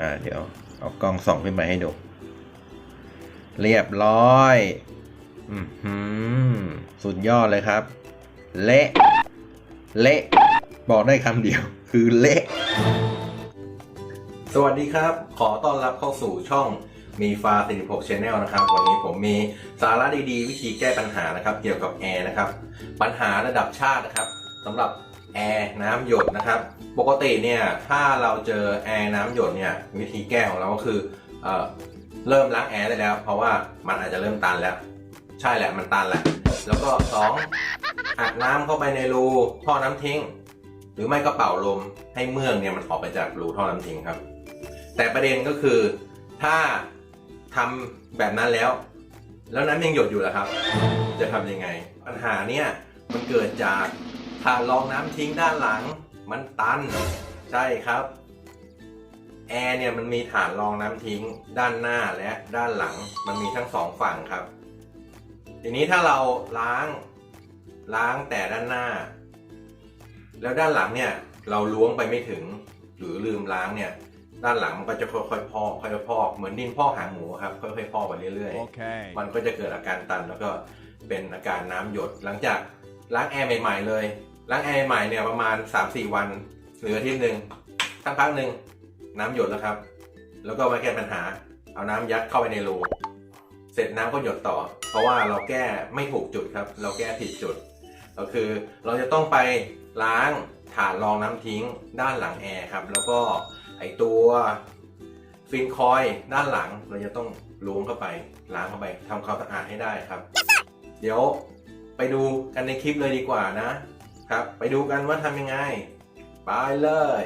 อ่าเดี๋ยวเอากล้องส่องขึ้นไปให้ดู เรียบร้อยอือสุดยอดเลยครับ เละเละบอกได้คำเดียว คือเละสวัสดีครับ ขอต้อนรับเข้าสู่ช่องมีฟา46 Channel นะครับ วันนี้ผมมีสาระดีๆ วิธีแก้ปัญหานะครับ เกี่ยวกับแอร์นะครับ ปัญหาระดับชาตินะครับสำหรับ แอร์น้ำหยดนะครับ ปกติเนี่ยถ้าเราเจอแอร์น้ำหยดเนี่ยวิธีแก้ของเราก็คือเออเริ่มล้างแอร์ได้แล้ว เพราะว่ามันอาจจะเริ่มตันแล้ว ใช่แหละมันตันแหละ แล้วก็สองอัดน้ำเข้าไปในรูท่อน้ำทิ้ง หรือไม่ก็เป่าลมให้เมือกเนี่ยมันออกไปจากรูท่อน้ำทิ้งครับ แต่ประเด็นก็คือถ้าทำแบบนั้นแล้ว แล้วน้ำยังหยดอยู่ล่ะครับ จะทำยังไง ปัญหาเนี่ยมันเกิดจาก ถาดรองน้ำทิ้งด้านหลัง มันตัน ใช่ครับ แอร์เนี่ยมันมีฐานรองน้ำทิ้งด้านหน้าและด้านหลัง มันมีทั้งสองฝั่งครับ ทีนี้ถ้าเราล้างล้างแต่ด้านหน้า แล้วด้านหลังเนี่ยเราล้วงไปไม่ถึง หรือลืมล้างเนี่ยด้านหลังมันก็จะค่อยๆพอกค่อยๆพอกเหมือนดินพอกหางหมูครับค่อยๆพอกไปเรื่อยๆ Okay. มันก็จะเกิดอาการตันแล้วก็เป็นอาการน้ำหยดหลังจาก ล้างแอร์ใหม่ๆเลย ล้างแอร์ใหม่เนี่ยประมาณ 3-4 วัน หรืออาทิตย์หนึ่งสักพักหนึ่งน้ำหยดแล้วครับ แล้วก็มาแก้ปัญหา เอาน้ำยัดเข้าไปในรู เสร็จน้ำก็หยดต่อ เพราะว่าเราแก้ไม่ถูกจุดครับ เราแก้ผิดจุด ก็คือเราจะต้องไปล้างฐานรองน้ำทิ้งด้านหลังแอร์ครับ แล้วก็ไอตัวฟินคอยด้านหลังเราจะต้องล้วงเข้าไปล้างเข้าไปทำความสะอาดให้ได้ครับ เดี๋ยว ไปดูกันในคลิปเลยดีกว่านะครับ ไปดูกันว่าทำยังไง ไปเลย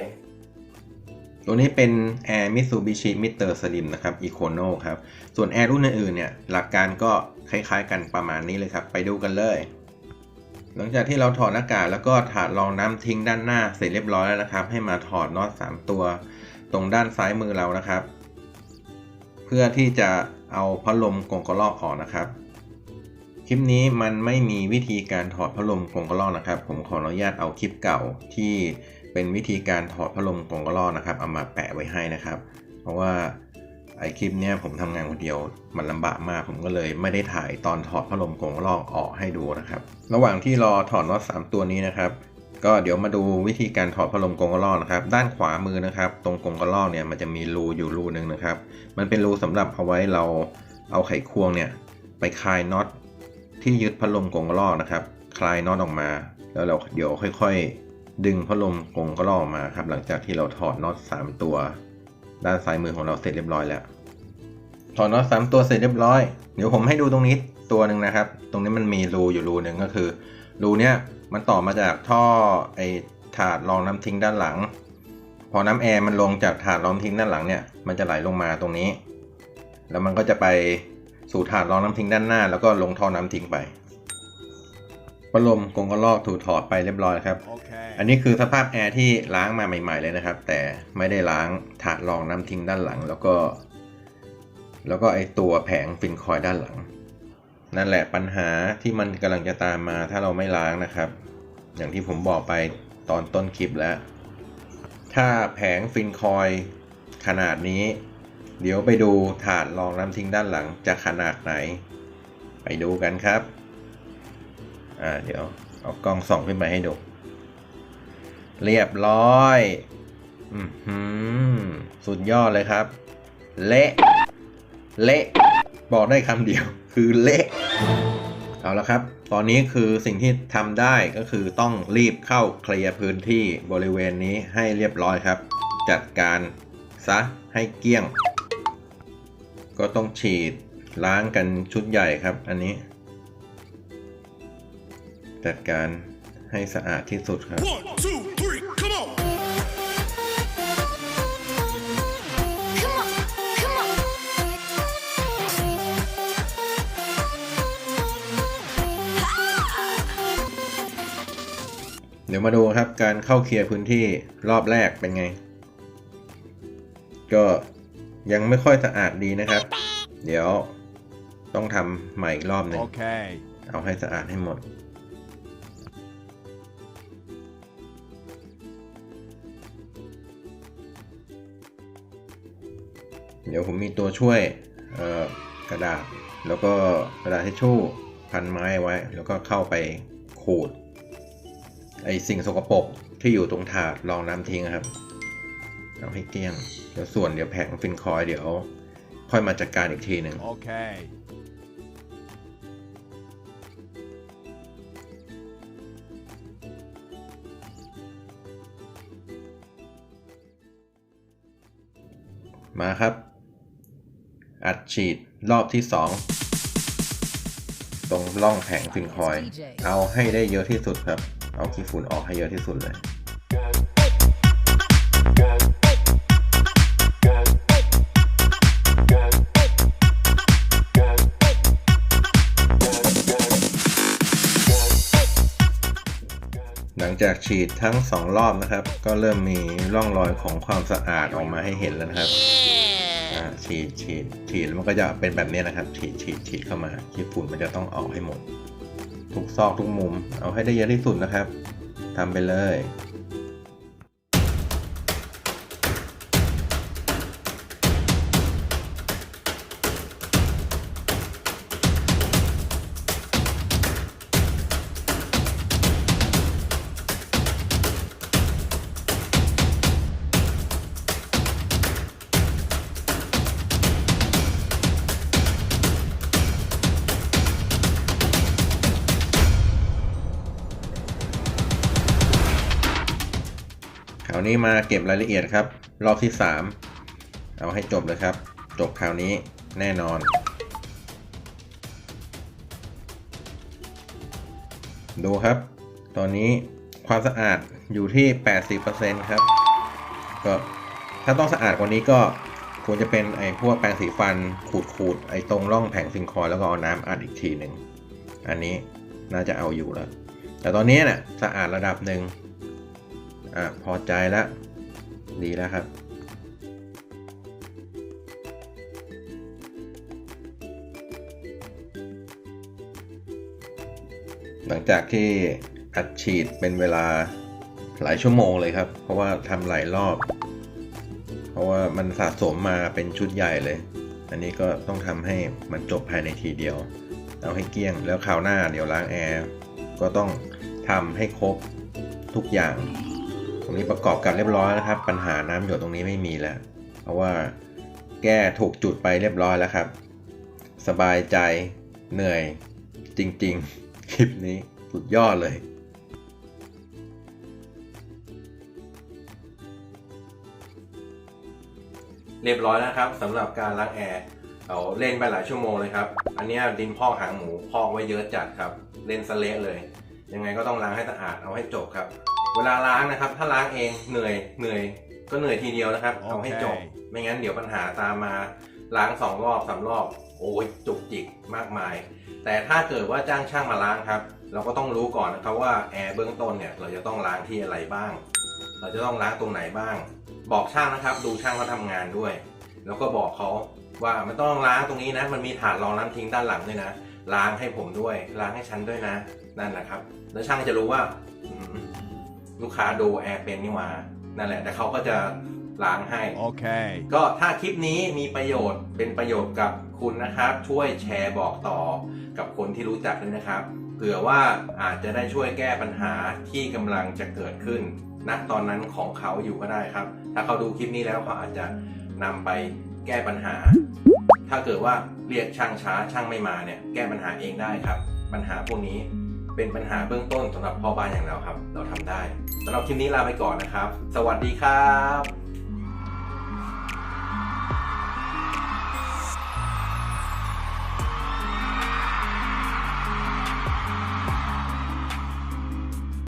ตัวนี้เป็น Air Mitsubishi Mr. Slim นะครับ Econo ครับ ส่วน Air รุ่นอื่นๆเนี่ย หลักการก็คล้ายๆกันประมาณนี้เลยครับ ไปดูกันเลย หลังจากที่เราถอดหน้ากากแล้วก็ถาดรองน้ำทิ้งด้านหน้าเสร็จเรียบร้อยแล้วนะครับ ให้มาถอดน็อต3ตัว ตรงด้านซ้ายมือเรานะครับ เพื่อที่จะเอาพัดลมกงกระลอกออกนะครับ คลิปนี้มันไม่มีวิธีการถอดพัดลมกรงกระลอกนะครับ ผมขออนุญาตเอาคลิปเก่าที่เป็นวิธีการถอดพัดลมกรงกระลอกนะครับเอามาแปะไว้ให้นะครับ เพราะว่าไอคลิปเนี้ยผมทำงานคนเดียวมันลำบากมากผมก็เลยไม่ได้ถ่ายตอนถอดพัดลมกรงกระลอกออกให้ดูนะครับ ระหว่างที่รอถอดน็อต3ตัวนี้นะครับ ก็เดี๋ยวมาดูวิธีการถอดพัดลมกรงกระลอกนะครับ ด้านขวามือนะครับ ตรงกรงกระลอกเนี่ยมันจะมีรูอยู่รูหนึ่งนะครับ มันเป็นรูสำหรับเอาไว้เราเอาไขควงเนี่ยไปคลายน็อต ที่ยึดพัดลมกงกระลอกนะครับ คลายน็อตออกมา แล้วเราเดี๋ยวค่อยๆ ดึงพัดลมกงกระลอกมาครับ หลังจากที่เราถอดน็อต3ตัว ด้านซ้ายมือของเราเสร็จเรียบร้อยแล้ว ถอดน็อต3ตัวเสร็จเรียบร้อย เดี๋ยวผมให้ดูตรงนี้ตัวหนึ่งนะครับ ตรงนี้มันมีรูอยู่รูหนึ่งก็คือ รูเนี้ยมันต่อมาจากท่อไอถาดรองน้ำทิ้งด้านหลัง พอน้ำแอร์มันลงจากถาดรองทิ้งด้านหลังเนี่ย มันจะไหลลงมาตรงนี้ แล้วมันก็จะไป สู่ถาดรองน้ำทิ้งด้านหน้า แล้วก็ลงท่อน้ำทิ้งไปพัดลมกงกระลอกถูกถอดไปเรียบร้อยครับ Okay. อันนี้คือสภาพแอร์ที่ล้างมาใหม่ ๆ เลยนะครับ แต่ไม่ได้ล้างถาดรองน้ำทิ้งด้านหลัง แล้วก็ แล้วก็ไอตัวแผงฟินคอยล์ด้านหลัง นั่นแหละปัญหาที่มันกำลังจะตามมาถ้าเราไม่ล้างนะครับ อย่างที่ผมบอกไปตอนต้นคลิปแล้ว ถ้าแผงฟินคอยล์ขนาดนี้ เดี๋ยวไปดูถาดรองน้ำทิ้งด้านหลังจะขนาดไหน ไปดูกันครับ อ่าเดี๋ยวเอากล้องส่องขึ้นไปให้ดู เรียบร้อยอือหือสุดยอดเลยครับ เละเละบอกได้คำเดียว คือเละเอาละครับ ตอนนี้คือสิ่งที่ทำได้ก็คือต้องรีบเข้าเคลียร์พื้นที่บริเวณนี้ให้เรียบร้อยครับ จัดการซะให้เกลี้ยง ก็ต้องฉีดล้างกันชุดใหญ่ครับอันนี้ จัดการให้สะอาดที่สุดครับ One, two, three, come on! Come on, come on. เดี๋ยวมาดูครับการเข้าเคลียร์พื้นที่รอบแรกเป็นไง ก็ ยังไม่ค่อยสะอาดดีนะครับ เดี๋ยวต้องทำใหม่อีกรอบหนึ่ง Okay. เอาให้สะอาดให้หมดนเดี๋ยวผมมีตัวช่วยเอ่อกระดาษ แล้วก็กระดาษทิชชู่พันไม้ไว้ แล้วก็เข้าไปขูดไอสิ่งสกปรกที่อยู่ตรงถาดรองน้ำทิ้งนะครับ เอาให้เกลี้ยง เดี๋ยวส่วนเดี๋ยวแผงฟินคอยล์เดี๋ยว ค่อยมาจัดการอีกทีหนึ่ง Okay. มาครับ อัดฉีดรอบที่สองตรงร่องแผงฟินคอยล์เอาให้ได้เยอะที่สุดครับ เอาขี้ฝุ่นออกให้เยอะที่สุดเลย หลังจากฉีดทั้งสองรอบนะครับ ก็เริ่มมีร่องรอยของความสะอาดออกมาให้เห็นแล้วนะครับอ่าฉีดฉีดฉีดแล้วมันก็จะเป็นแบบนี้นะครับ ฉีดฉีดฉีดเข้ามาขี้ฝุ่นมันจะต้องออกให้หมด ทุกซอกทุกมุม เอาให้ได้เยอะที่สุดนะครับทำไปเลยาวนี้มาเก็บรายละเอียดครับ รอบที่ 3 เอาให้จบเลยครับ จบคราวนี้แน่นอน ดูครับ ตอนนี้ความสะอาดอยู่ที่ 80%ครับ ก็ถ้าต้องสะอาดกว่านี้ก็ควรจะเป็นไอ้พวกแปรงสีฟันขูดขูดๆไอ้ตรงร่องแผงซิงคอยแล้วก็เอาน้ำอัดอีกทีหนึ่ง อันนี้น่าจะเอาอยู่แล้ว แต่ตอนนี้เนี่ยสะอาดระดับหนึ่ง อะพอใจแล้วดีแล้วครับ หลังจากที่อัดฉีดเป็นเวลาหลายชั่วโมงเลยครับ เพราะว่าทำหลายรอบ เพราะว่ามันสะสมมาเป็นชุดใหญ่เลย อันนี้ก็ต้องทำให้มันจบภายในทีเดียว เอาให้เกลี้ยงแล้วคราวหน้าเดี๋ยวล้างแอร์ก็ต้องทำให้ครบทุกอย่าง รงนี้ประกอบกันเรียบร้อยนะครับ ปัญหาน้ำหยดตรงนี้ไม่มีแล้ว เพราะว่าแก้ถูกจุดไปเรียบร้อยแล้วครับ สบายใจเหนื่อยจริง ๆ คลิปนี้สุดยอดเลยเรียบร้อยแล้วครับสำหรับการล้างแอร์เอาเล่นไปหลายชั่วโมงเลยครับ อันนี้ดินพอกหางหมูพอกไว้เยอะจัดครับ เล่นสะเละเลย ยังไงก็ต้องล้างให้สะอาดเอาให้จบครับ เวลาล้างนะครับ ถ้าล้างเองเหนื่อยเหนื่อย ก็เหนื่อยทีเดียวนะครับ เอาให้จบโอเคไม่งั้นเดี๋ยวปัญหาตามมาล้างสองรอบสามรอบ โอ้ยจุกจิกมากมาย แต่ถ้าเกิดว่าจ้างช่างมาล้างครับ เราก็ต้องรู้ก่อนนะครับว่าแอร์เบื้องต้นเนี่ยเราจะต้องล้างที่อะไรบ้าง เราจะต้องล้างตรงไหนบ้าง บอกช่างนะครับ ดูช่างเขาทำงานด้วย แล้วก็บอกเขาว่ามันต้องล้างตรงนี้นะ มันมีถาดรองน้ำทิ้งด้านหลังด้วยนะ ล้างให้ผมด้วย ล้างให้ฉันด้วยนะ นั่นแหละครับ แล้วช่างจะรู้ว่าอืม ลูกค้าดูแอร์เป็นนี่หว่านั่นแหละ แต่เขาก็จะล้างให้ Okay. ก็ถ้าคลิปนี้มีประโยชน์เป็นประโยชน์กับคุณนะครับ ช่วยแชร์บอกต่อกับคนที่รู้จักด้วยนะครับเผื่อว่าอาจจะได้ช่วยแก้ปัญหาที่กำลังจะเกิดขึ้นณตอนนั้นของเขาอยู่ก็ได้ครับ ถ้าเขาดูคลิปนี้แล้วเขาอาจจะนำไปแก้ปัญหา ถ้าเกิดว่าเรียกช่างช้าช่างไม่มาเนี่ยแก้ปัญหาเองได้ครับ ปัญหาพวกนี้ เป็นปัญหาเบื้องต้นสำหรับพ่อบ้านอย่างเราครับ เราทำได้สำหรับคลิปนี้ลาไปก่อนนะครับ สวัสดีครับ